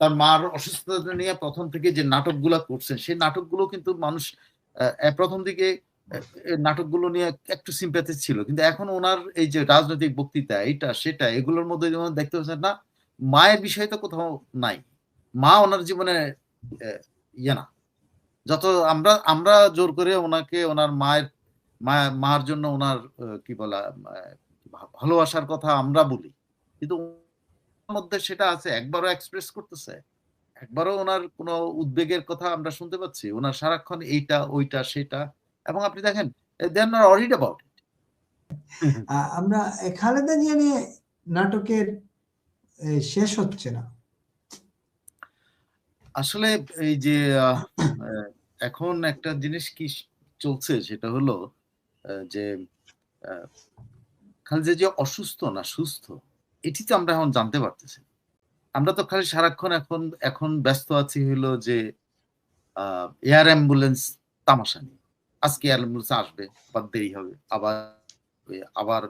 তার মার অসুস্থতা নিয়ে প্রথম থেকে যে নাটকগুলো করছেন, সেই নাটকগুলো কিন্তু মানুষ প্রথম দিকে নাটকগুলো নিয়ে একটু সিম্প্যাথি ছিল। কিন্তু এখন ওনার এই যে রাজনৈতিক বক্তৃতা এটা সেটা, এগুলোর মধ্যে যেমন দেখতে পাচ্ছেন না, মায়ের বিষয় তো কোথাও নাই। মা ওনার জীবনে ইয়ে না। যত আমরা আমরা জোর করে ওনাকে, ওনার মায়ের মার জন্য ওনার কি বলা ভালোবাসার কথা আমরা বলি। কিন্তু মধ্যে সেটা আছে একবারও এক্সপ্রেস করতেছে একবারও ওনার কোনো উদ্বেগের কথা আমরা শুনতে পাচ্ছি ওনার সারাক্ষণ এইটা ওইটা সেটা এবং আপনি দেখেন they are not worried about it আমরা খালেদা জিয়া নিয়ে নাটকের শেষ হচ্ছে না। আসলে এই যে এখন একটা জিনিস কি চলছে সেটা হলো যে খালেদা যে অসুস্থ না সুস্থ? এটি তো আমরা এখন জানতে পারতেছি। আমরা তো খালি সারাক্ষণ এখন এখন ব্যস্ত আছি হলো যে এয়ার অ্যাম্বুলেন্স তামাশা নিয়ে। আজকে এয়ার অ্যাম্বুলেন্স আসবে আবার দেরি হবে আবার আবার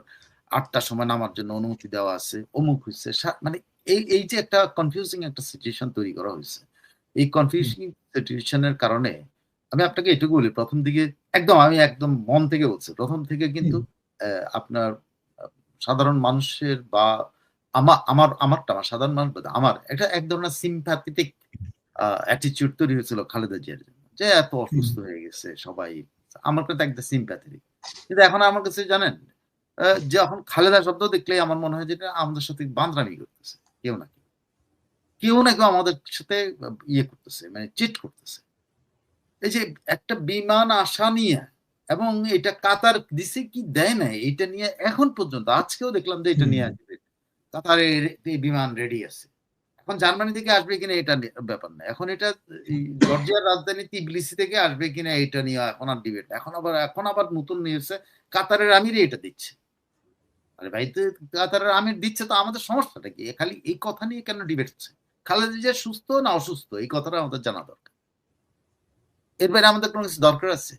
আটটার সময় নামার জন্য অনুমতি দেওয়া আছে অমুক হয়েছে মানে এই এই যে একটা কনফিউজিং একটা সিচুয়েশন তৈরি করা হয়েছে এই কনফিউজিং সিচুয়েশনের কারণে আমি আপনাকে এটুকু বলি প্রথম দিকে একদম আমি একদম মন থেকে বলছি প্রথম থেকে কিন্তু আপনার সাধারণ মানুষের বা আমার আমার আমারটা আমার সাধারণ মানুষ আমার এটা এক ধরনের সিম্প্যাথেটিক অ্যাটিচিউড তৈরি হয়েছিল খালেদা জিয়ার জন্য যে এত অসুস্থ হয়ে গেছে সবাই। আমার কাছে একটা সিম্প্যাথেটিক কিন্তু এখন আমার কাছে জানেন যে এখন খালেদা শব্দ দেখলে আমার মনে হয় যে আমাদের সাথে বান্দরামি করতেছে কেউ না কেউ। না কেউ আমাদের সাথে ইয়ে করতেছে মানে চিট করতেছে। এই যে একটা বিমান আসা নিয়ে এবং এটা কাতার দিছে কি দেয় নাই এটা নিয়ে এখন পর্যন্ত আজকেও দেখলাম যে এটা নিয়ে আসবে। কাতারের বিমান রেডি আছে। এখন জার্মানি থেকে আসবে কিনা এটা ব্যাপার না এখন এটা জর্জিয়ার রাজধানী তিবলিসি থেকে আসবে কিনা এটা নিয়ে এখন আর ডিবেট এখন আবার এখন আবার নতুন নিয়েছে কাতারের আমিরে এটা দিচ্ছে। আরে ভাই কাতারের আমির দিচ্ছে তো আমাদের সমস্যাটা কি? খালি এই কথা নিয়ে কেন ডিবেট হচ্ছে? সুস্থ না অসুস্থ? এই কথাটা আমাদের জানা দরকার। এর বাইরে আমাদের কোনো কিছু দরকার আছে?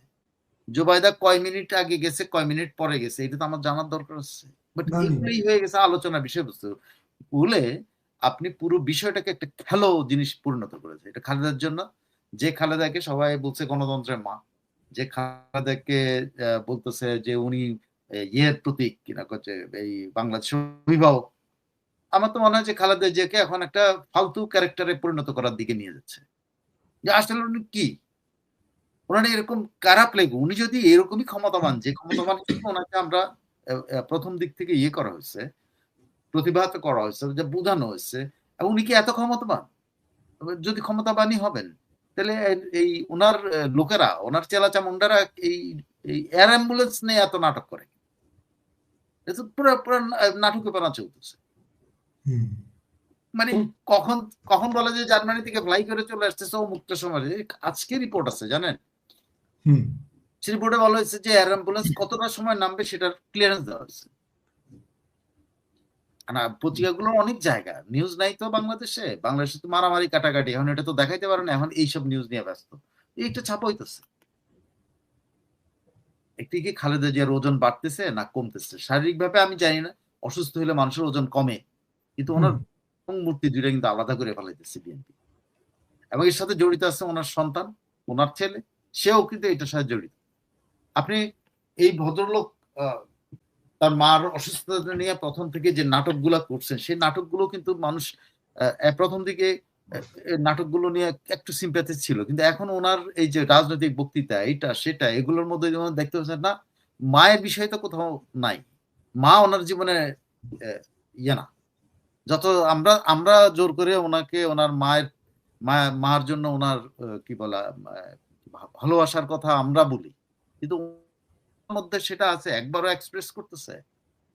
জোবাইদা কয় মিনিট আগে গেছে, কয় মিনিট পরে গেছে? এটা তো আমার জানার দরকার আছে। বাট এগুলোই হয়ে গেছে আলোচনা বিষয়বস্তু। বলে আপনি পুরো বিষয়টাকে একটা খেলো জিনিস পরিণত করেছে। এটা খালেদার জন্য। যে খালেদাকে সবাই বলছে গণতন্ত্রের মা যে খালেদাকে বলতেছে যে উনি ইয়ের প্রতীক কিনা করছে এই বাংলাদেশ অভিভাবক। আমার তো মনে হয় যে খালেদা জিয়াকে এখন একটা ফালতু ক্যারেক্টারে পরিণত করার দিকে নিয়ে যাচ্ছে। যে আসলে উনি কি? ওনার এরকম খারাপ লেগে উনি যদি এরকমই ক্ষমতাবান যে ক্ষমতাবান ওনাকে আমরা প্রথম দিক থেকে ইয়ে করা হয়েছে প্রতিভাত করা হয়েছে যে বোঝানো হয়েছে এবং উনি কি এত ক্ষমতাবান? যদি ক্ষমতাবানই হবেন তাহলে এই ওনার লোকেরা ওনার চেলা চামুন্ডারা এই এয়ার অ্যাম্বুলেন্স নিয়ে এত নাটক করে। পুরো পুরো নাটকে পানা চলতেছে। মানে কখন কখন বলে যে জার্মানি থেকে ফ্লাই করে চলে আসতেছে ও মুক্ত সমাজে আজকে রিপোর্ট আছে জানেন? রিপোর্টে বলা হয়েছে যে এয়ার অ্যাম্বুলেন্স কতটা সময় নামবে সেটার ক্লিয়ারেন্স দেওয়া হয়েছে। পত্রিকাগুলো অনেক জায়গা। নিউজ নাই তো বাংলাদেশে। বাংলাদেশে তো মারামারি কাটাকাটি। এখন এটা তো দেখাইতে পারে না এখন এইসব নিউজ নিয়ে ব্যস্ত। এইটা ছাপা হইতেছে। একটি কি খালেদা জিয়ার ওজন বাড়তেছে না কমতেছে? শারীরিক ভাবে আমি জানি না। অসুস্থ হলে মানুষের ওজন কমে। কিন্তু ওনার মূর্তি দুইটা কিন্তু আলাদা করে ফেলাইতেছে বিএনপি এবং এর সাথে জড়িত আছে ওনার সন্তান ওনার ছেলে। সেও কিন্তু এটার সাথে জড়িত। আপনি এই ভদ্রলোক তার মার অসুস্থতা নিয়ে প্রথম থেকে যে নাটকগুলো করছেন, সেই নাটকগুলো কিন্তু মানুষ প্রথম দিকে নাটকগুলো নিয়ে একটু সিম্প্যাথি ছিল। কিন্তু এখন ওনার এই যে রাজনৈতিক বক্তৃতা এটা সেটা, এগুলোর মধ্যে যেমন দেখতে পাচ্ছেন না, মায়ের বিষয় তো কোথাও নাই। মা ওনার জীবনে ইয়ে না। যত আমরা আমরা জোর করে ওনাকে, ওনার মায়ের মার জন্য ওনার কি বলা ভালোবাসার কথা আমরা বলি। কিন্তু মধ্যে সেটা আছে একবারও এক্সপ্রেস করতেছে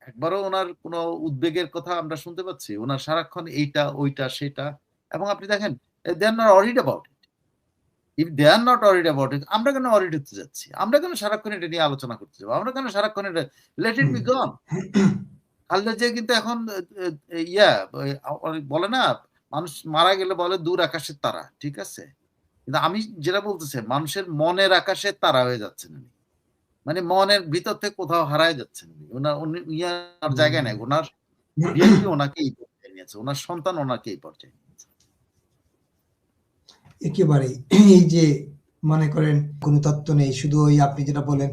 একবারও ওনার কোনো উদ্বেগের কথা আমরা শুনতে পাচ্ছি ওনার সারাক্ষণ এইটা ওইটা সেটা এবং আপনি দেখেন they are not worried about it if they are not worried about it আমরা কেন অরিড হতে যাচ্ছি? আমরা কেন সারাক্ষণ এটা নিয়ে আলোচনা করতে যাব? আমরা কেন সারাক্ষণ এটা let it be gone Khaleda যে কিন্তু এখন ইয়া বলে না মানুষ মারা গেলে বলে দূর আকাশের তারা ঠিক আছে? কিন্তু আমি যেটা বলতেছি মানুষের মনের আকাশের তারা হয়ে যাচ্ছেন উনি। মানে মনের ভিতর থেকে কোথাও হারায় যাচ্ছেন ওনার জায়গায় নেই। ওনার ওনাকে এই পর্যায়ে নিয়েছে। ওনার সন্তান ওনাকে এই পর্যায়ে নিয়েছে। একেবারেই। এই যে মনে করেন কোনো তত্ত্ব নেই শুধু ওই আপনি যেটা বলেন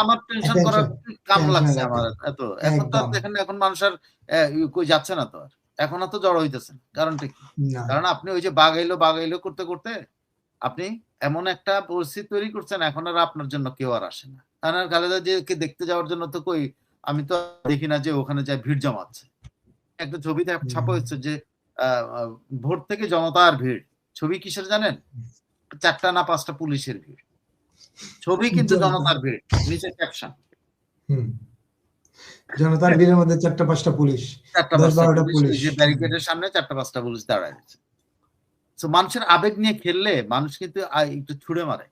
আমার টেনশন করার কাম লাগছে আমার। এত এখন তো দেখেন এখন মানুষ আর আহ, কই যাচ্ছে না তো আর। এখন তো জড়ো হইতেছে না। কারণটা কি? কারণ আপনি ওই যে বাগাইলো বাগাইলো করতে করতে আপনি এমন একটা পরিস্থিতি তৈরি করছেন এখন আর আপনার জন্য কেউ আর আসে না। কারণ খালেদা জিয়াকে দেখতে যাওয়ার জন্য তো কই আমি তো দেখি না যে ওখানে যায় ভিড় জমাচ্ছে। একটা ছবিতে। ছাপা হচ্ছে যে ভোট থেকে জনতার ভিড়। ছবি কিসের জানেন? চারটা না পাঁচটা পুলিশের ভিড়। ছবি কিন্তু জনতার ভিড় নিচে ক্যাপশন জনতার ভিড়ের মধ্যে চারটা পাঁচটা পুলিশ চারটা পাঁচটা পুলিশ পুলিশ। যে ব্যারিকেডের সামনে চারটা পাঁচটা পুলিশ দাঁড়ায় আছে। তো মানুষের আবেগ নিয়ে খেললে মানুষ কিন্তু একটু ছুড়ে মারে।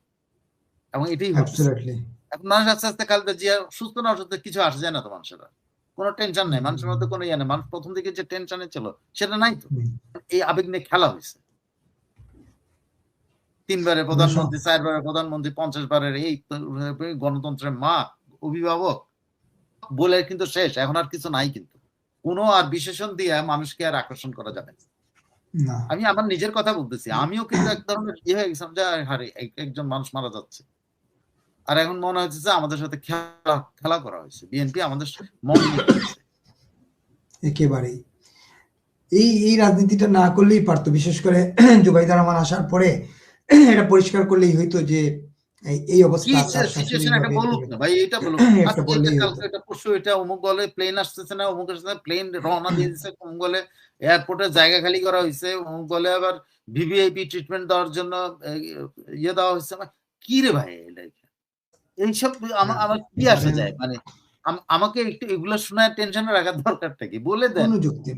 এবং এটাই হচ্ছে। এখন মানুষ আস্তে আস্তে খালেদা জিয়া সুস্থ না অসুস্থ কিছু আসে যায় না তো মানুষের। কোনো টেনশন নেই। মানুষের মধ্যে কোনো ইয়ে নেই। মানুষ প্রথম দিকে যে টেনশনে ছিল সেটা নাই তো। এই আবেগ নিয়ে খেলা হয়েছে। তিনবারের প্রধানমন্ত্রী চারবারের প্রধানমন্ত্রী পঞ্চাশ বারের এই গণতন্ত্রের মা অভিভাবক বলে কিন্তু শেষ। এখন আর কিছু নাই কিন্তু। কোনো আর বিশেষণ দিয়ে মানুষকে আর আকর্ষণ করা যাবে না। আমি আমার নিজের কথা বলতেছি। আমিও কিন্তু এক ধরনের ইয়ে হয়ে গেছিলাম যে হারে একজন মানুষ মারা যাচ্ছে। আর এখন মনে হচ্ছে যে আমাদের সাথে খেলা খেলা করা হয়েছে। বিএনপি আমাদের মন একেবারেই। এই এই রাজনীতিটা না করলেই পারতো। বিশেষ করে জুবাইদার রহমান আসার পরে এটা পরিষ্কার করলেই হইতো যে এই- এই অবস্থা তার শাশুড়ি সিচুয়েশন একটা বলুক না ভাই এটা বলুক। একটা আজকে বললেই এটা, হতো। কালকে এটা পরশু এটা অমুক বলে প্লেন আসতেছে না অমুক আসতেছে না প্লেন রওনা দিয়ে দিচ্ছে অমুক বলে এয়ারপোর্টে জায়গা খালি করা হয়েছে অমুক বলে আবার ভিভিআইপি ট্রিটমেন্ট দেওয়ার জন্য ইয়ে দেওয়া হয়েছে কি রে ভাই এইসব আমার আমার কি আসে যায়? মানে আমাকে একটু এগুলো শোনায় টেনশনে রাখার দরকারটা কি? বলে দেন। যুক্তি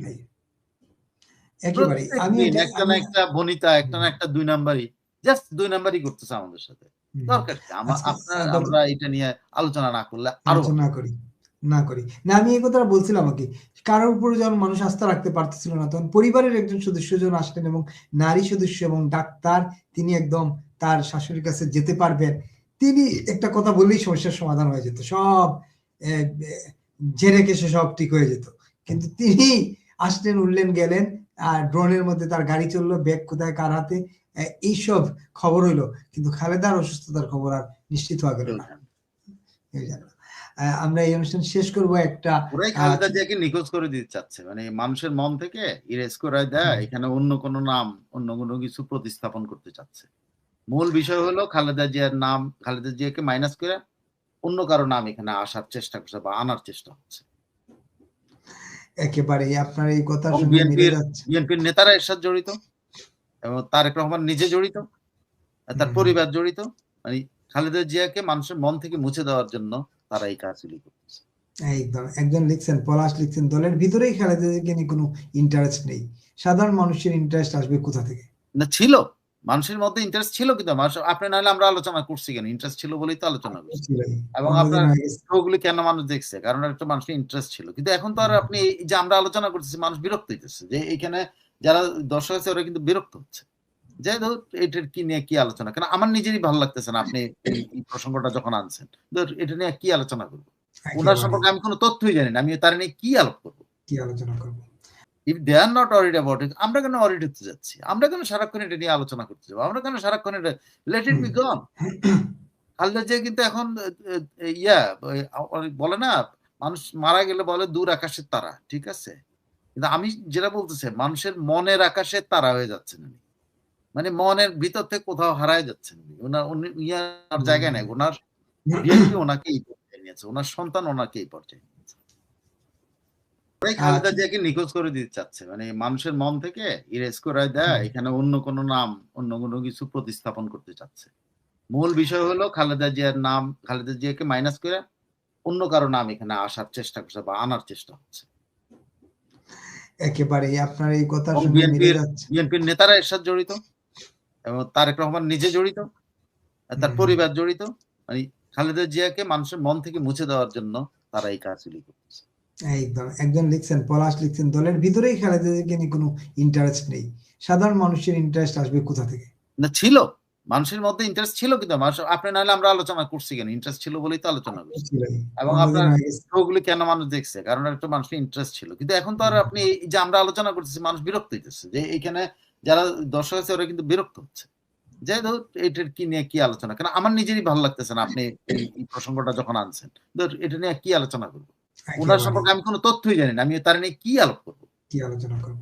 একেবারেই প্রত্যেক আমি একটা না একটা বনিতা একটা না একটা দুই নাম্বারই জাস্ট দুই নাম্বারই করতেছে আমাদের সাথে। দরকার কি? আমা- আজকে আপনার আমরা এটা নিয়ে আলোচনা না করলে আলোচনা করি না করি। না আমি এই কথাটা বলছিলাম আর কি। কারোর উপরে যখন মানুষ আস্থা রাখতে পারতেছিল না তখন পরিবারের একজন সদস্য যখন আসলেন এবং নারী সদস্য এবং ডাক্তার তিনি একদম তার শাশুড়ির কাছে যেতে পারবেন তিনি একটা কথা বললেই সমস্যার সমাধান হয়ে যেত। সব জেনে কেসে সব ঠিক হয়ে যেত। কিন্তু তিনি আসলেন উঠলেন গেলেন ড্রোনের মধ্যে তার গাড়ি চলল ব্যাগ কোথায় কার হাতে এইসব খবর হইল। কিন্তু খালেদার অসুস্থতার খবর আর নিশ্চিত হওয়া গেল না। আহ, আমরা এই অনুষ্ঠান শেষ করব একটা খালেদা জিয়াকে নিখোঁজ করে দিতে চাচ্ছে। মানে মানুষের মন থেকে ইরেজ করে দেয় এখানে অন্য কোনো নাম অন্য কোনো কিছু প্রতিস্থাপন করতে চাচ্ছে। মূল বিষয় হলো খালেদা জিয়ার নাম খালেদা জিয়াকে মাইনাস করে অন্য কারও নাম এখানে আসার চেষ্টা করছে বা আনার চেষ্টা হচ্ছে। একেবারে আপনার এই কথার সঙ্গে মিলে বিএনপির যাচ্ছে। বিএনপির নেতারা এর সাথে জড়িত এবং তারেক রহমান নিজে জড়িত তার পরিবার জড়িত। মানে খালেদা জিয়াকে মানুষের মন থেকে মুছে দেওয়ার জন্য তারা এই কাজগুলি করতেছে। একদম। একজন লিখছেন পলাশ লিখছেন দলের ভিতরেই খেলাধুলাকে নিয়ে কোনো ইন্টারেস্ট নেই। সাধারণ মানুষের ইন্টারেস্ট আসবে কোথা থেকে? না ছিল। মানুষের মধ্যে ইন্টারেস্ট ছিল কিন্তু মানুষ আপনি নাহলে আমরা আলোচনা করছি কেন? ইন্টারেস্ট ছিল বলেই তো আলোচনা করছি। এবং আপনার। ওগুলি কেন মানুষ দেখছে? কারণ একটা মানুষের ইন্টারেস্ট ছিল। কিন্তু এখন তো আর আপনি যে আমরা আলোচনা করতেছি মানুষ বিরক্ত হইতেছে যে এখানে যারা দর্শক আছে ওরা কিন্তু বিরক্ত হচ্ছে। যে ধর এটার কি নিয়ে কি আলোচনা? কেন আমার নিজেরই ভালো লাগতেছে না আপনি এই এই প্রসঙ্গটা যখন আনছেন। ধর এটা নিয়ে কি আলোচনা করব? ওনার সম্পর্কে আমি কোনো তথ্যই জানি না। আমি তার নিয়ে কি আলোপ করব? কি আলোচনা করব? If they are not worried about it আমরা কেন অরিড হতে যাচ্ছি? আমরা কেন সারাক্ষণ এটা নিয়ে আলোচনা করতে যাব? আমরা কেন সারাক্ষণ এটা let it be gone Khaleda Zia কিন্তু এখন ইয়া অনেক বলে না মানুষ মারা গেলে বলে দূর আকাশের তারা ঠিক আছে? কিন্তু আমি যেটা বলতেছি মানুষের মনের আকাশের তারা হয়ে যাচ্ছেন উনি। মানে মনের ভিতর থেকে কোথাও হারায় যাচ্ছেন উনি। ওনার উনি ইয়ার জায়গায় নেই। ওনার ওনাকে এই পর্যায়ে নিয়েছে ওনার সন্তান ওনাকে এই পর্যায়ে খালেদা জিয়াকে নিখোঁজ করে দিতে চাচ্ছে। মানে মানুষের মন থেকে ইরেজ করে দেয় এখানে অন্য কোনো নাম অন্য কোনো কিছু প্রতিস্থাপন করতে চাচ্ছে। মূল বিষয় হলো খালেদা জিয়ার নাম খালেদা জিয়াকে মাইনাস করে অন্য কারও নাম এখানে আসার চেষ্টা করছে বা আনার চেষ্টা হচ্ছে। একেবারে আপনার এই মিলে বিএনপির নেতারা এর সাথে জড়িত এবং তারেক রহমান নিজে জড়িত তার পরিবার জড়িত। মানে খালেদা জিয়াকে মানুষের মন থেকে মুছে দেওয়ার জন্য তারা এই কাজগুলি করতেছে একদম। একজন লিখছেন পলাশ লিখছেন দলের ভিতরেই খেলা নিয়ে কোনো ইন্টারেস্ট নেই। সাধারণ মানুষের ইন্টারেস্ট আসবে কোথা থেকে? না ছিল। মানুষের মধ্যে ইন্টারেস্ট ছিল কিন্তু মানুষ আপনি নাহলে আমরা আলোচনা করছি কেন? ইন্টারেস্ট ছিল বলেই তো আলোচনা করছি। এবং আপনার ওগুলি কেন মানুষ দেখছে? কারণ একটা মানুষের ইন্টারেস্ট ছিল। কিন্তু এখন তো আর আপনি যে আমরা আলোচনা করতেছি মানুষ বিরক্ত হইতেছে যে এখানে যারা দর্শক আছে ওরা কিন্তু বিরক্ত হচ্ছে। যাই ধর এটার কি নিয়ে কি আলোচনা? কেন আমার নিজেরই ভালো লাগতেছে না আপনি এই প্রসঙ্গটা যখন আনছেন। ধর এটা নিয়ে কি আলোচনা করব? ওনার সম্পর্কে আমি কোনো তথ্যই জানি না আমি তার নিয়ে কি আলোপ করব? কি আলোচনা করব?